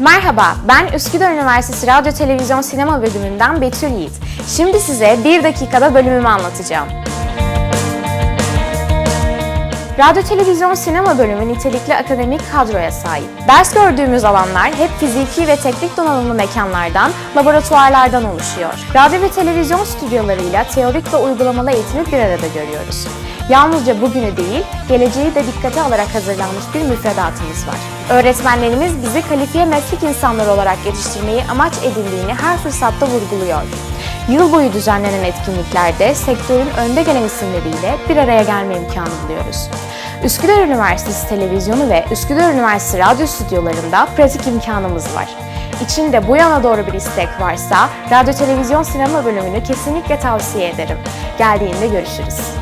Merhaba, ben Üsküdar Üniversitesi Radyo Televizyon Sinema bölümünden Betül Yiğit. Şimdi size bir dakikada bölümümü anlatacağım. Radyo Televizyon Sinema bölümü nitelikli akademik kadroya sahip. Ders gördüğümüz alanlar hep fiziki ve teknik donanımlı mekanlardan, laboratuvarlardan oluşuyor. Radyo ve televizyon stüdyolarıyla teorik ve uygulamalı eğitimi bir arada görüyoruz. Yalnızca bugünü değil, geleceği de dikkate alarak hazırlanmış bir müfredatımız var. Öğretmenlerimiz bizi kalifiye meslek insanları olarak yetiştirmeyi amaç edindiğini her fırsatta vurguluyor. Yıl boyu düzenlenen etkinliklerde sektörün önde gelen isimleriyle bir araya gelme imkanı buluyoruz. Üsküdar Üniversitesi Televizyonu ve Üsküdar Üniversitesi Radyo stüdyolarında pratik imkanımız var. İçinde bu yana doğru bir istek varsa radyo televizyon sinema bölümünü kesinlikle tavsiye ederim. Geldiğinde görüşürüz.